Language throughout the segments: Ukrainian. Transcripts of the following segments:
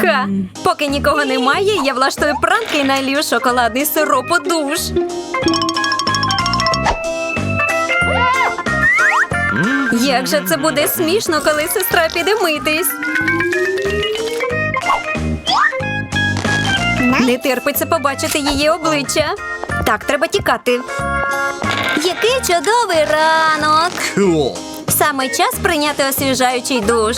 Ха! Поки нікого немає, я влаштую пранки і налью шоколадний сироп у душ. Як же це буде смішно, коли сестра піде митись. Не терпиться побачити її обличчя. Так, треба тікати. Який чудовий ранок! Саме час прийняти освіжаючий душ.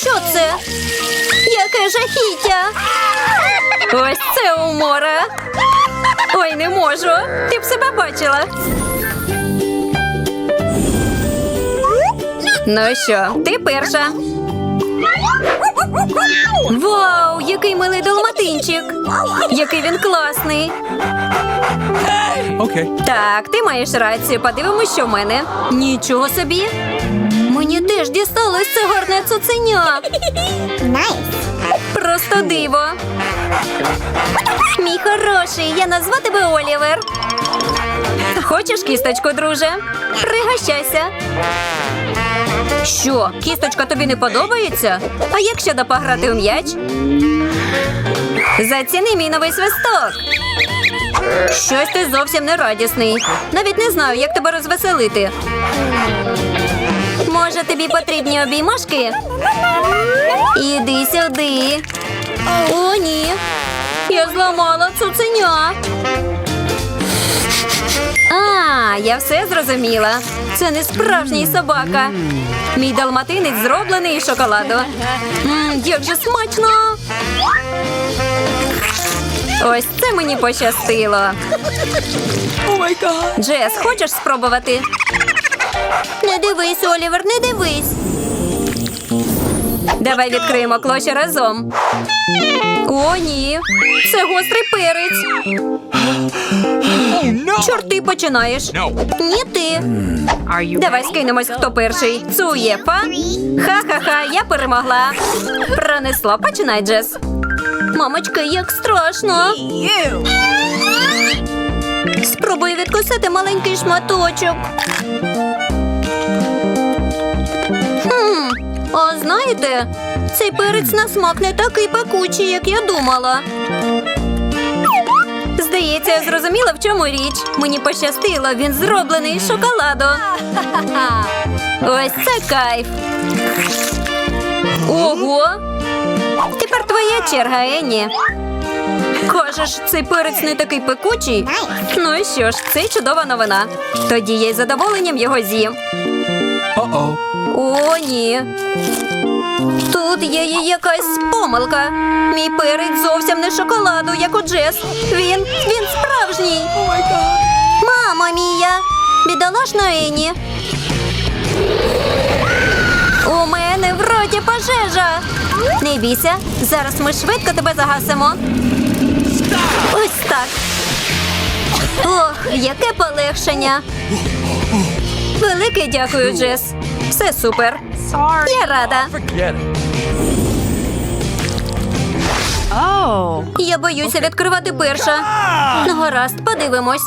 Що це? Яке жахіття! Ось це умора. Ой, не можу. Ти б себе бачила. Ну що, ти перша. Вау, який милий долматинчик! Який він класний! Okay. Так, ти маєш рацію. Подивимось, що в мене. Нічого собі. Мені теж дісталось це гарне цуценя. Просто диво. Мій хороший, я назву тебе Олівер. Хочеш кісточку, друже? Пригощайся. Що, кісточка тобі не подобається? А як щодо пограти у м'яч? Заціни мій новий свисток. Щось ти зовсім не радісний. Навіть не знаю, як тебе розвеселити. Може, тобі потрібні обіймашки? Іди сюди. О, ні. Я зламала цуценя. А, я все зрозуміла. Це не справжній собака. Мій далматинець зроблений із шоколаду. М, як же смачно! Ось це мені пощастило. Джес, хочеш спробувати? Не дивись, Олівер, не дивись. Давай відкриємо клоші разом. О, ні. Це гострий перець. Oh no. Чорт, ти починаєш. Ні, ти. Давай скинемось, хто перший. Цуєфа. Ха-ха-ха, я перемогла. Пронесло, починай, Джес. Мамочка, як страшно. Спробую відкусити маленький шматочок. Знаєте, цей перець на смак не такий пекучий, як я думала. Здається, я зрозуміла, в чому річ. Мені пощастило, він зроблений із шоколаду. Ось це кайф. Ого! Тепер твоя черга, Енні. Кажеш, цей перець не такий пекучий? Ну і що ж, це чудова новина. Тоді я із задоволенням його з'їм. Uh-oh. О, ні. Тут є якась помилка. Мій перець зовсім не шоколаду, як у Джес. Він він справжній. Мама мія, бідолашна Ені. У мене в роті пожежа. Не бійся, зараз ми швидко тебе загасимо. Ось так. Ох, яке полегшення. Велике дякую, Джес. Все супер. Я рада. Я боюся відкривати перша. Ну, гаразд, подивимось.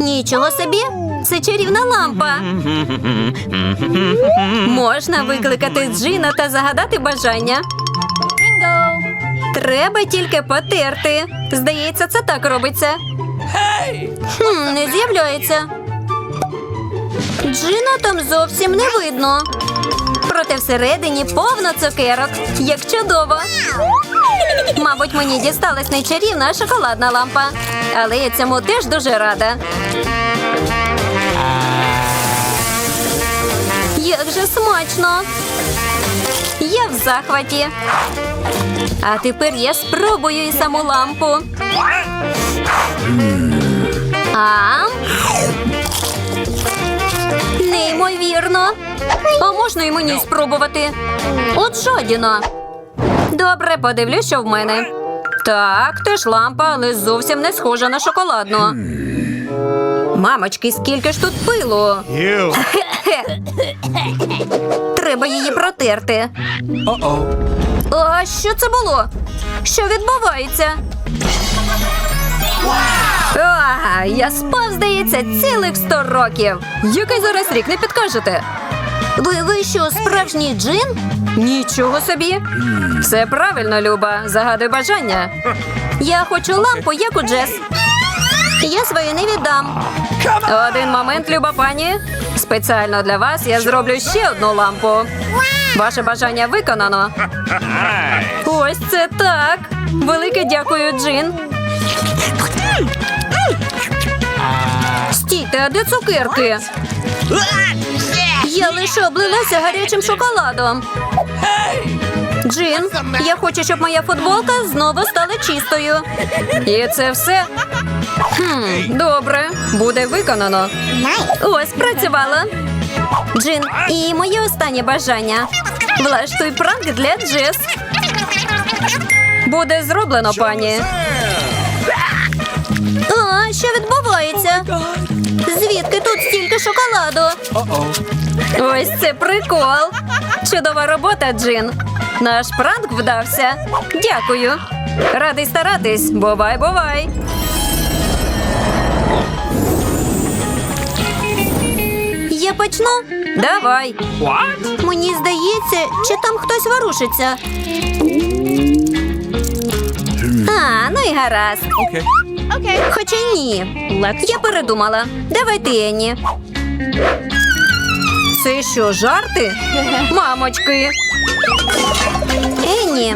Нічого собі. Це чарівна лампа. Можна викликати джина та загадати бажання. Треба тільки потерти. Здається, це так робиться. Хм, не з'являється. Джина там зовсім не видно. Проте всередині повно цукерок. Як чудово. Мабуть, мені дісталась нечарівна шоколадна лампа. Але я цьому теж дуже рада. Як же смачно! Я в захваті. А тепер я спробую і саму лампу. А? Неймовірно. А можна і мені спробувати? От жадіна. Добре, подивлюсь, що в мене. Так, теж лампа, але зовсім не схожа на шоколадну. Мамочки, скільки ж тут пилу? Треба її протерти. А що це було? Що відбувається? А, я спав, здається, цілих сто років. Який зараз рік не підкажете? Ви, ви що, справжній джин? Нічого собі. Все правильно, Люба. Загадуй бажання. Я хочу лампу, як у Джес. Я свою не віддам. Один момент, Люба пані. Спеціально для вас я зроблю ще одну лампу. Ваше бажання виконано. Ось це так. Велике дякую, Джин. Стійте, а де цукерки? Я лише облилася гарячим шоколадом. Джин, я хочу, щоб моя футболка знову стала чистою. І це все. Хм, добре, буде виконано. Ось працювало. Джин, і моє останнє бажання. Влаштуй пранк для Джес. Буде зроблено, пані. А, що відбувається? Звідки тут стільки шоколаду? Ось це прикол. Чудова робота, Джин. Наш пранк вдався. Дякую. Радий старатись. Бувай, бувай. Я почну? Давай. What? Мені здається, чи там хтось ворушиться. А, ну і гаразд. Okay. Хоча ні. Я передумала. Давай ти, Енні. Це що, жарти? Мамочки. Енні.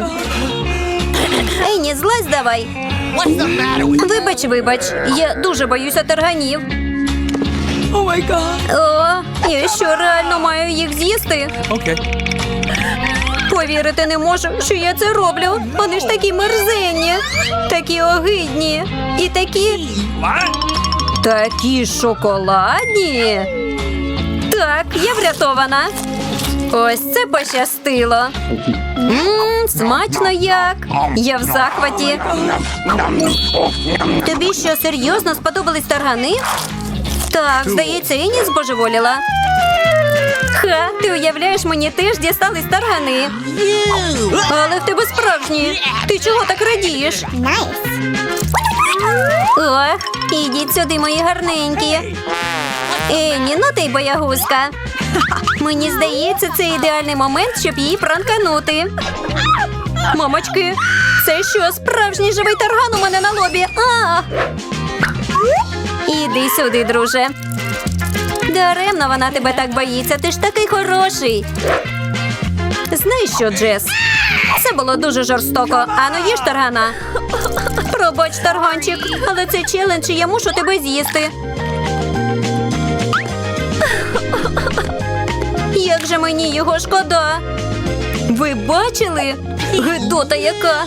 Енні, злазь давай. Вибач, вибач. Я дуже боюся тарганів. Oh. О, я що реально маю їх з'їсти? Okay. Повірити не можу, що я це роблю. Вони ж такі мерзенні, такі огидні і такі. Такі шоколадні. Так, я врятована. Ось це пощастило. Мм, смачно як. Я в захваті. Тобі що, серйозно сподобались таргани? Так, здається, і не збожеволіла. Ха, ти уявляєш, мені теж дістались таргани. Але в тебе справжні. Ти чого так радієш? Ох, ідіть сюди, мої гарненькі. Енні, ну ти й боягузка. Мені здається, це ідеальний момент, щоб її пранканути. Мамочки, це що, справжній живий тарган у мене на лобі? А! Іди сюди, друже. Даремно вона тебе так боїться, ти ж такий хороший. Знаєш що, Джес? Це було дуже жорстоко. Ану, їж таргана. Пробач, тарганчик, але це челендж, і я мушу тебе з'їсти. Як же мені його шкода? Ви бачили? Гидота яка?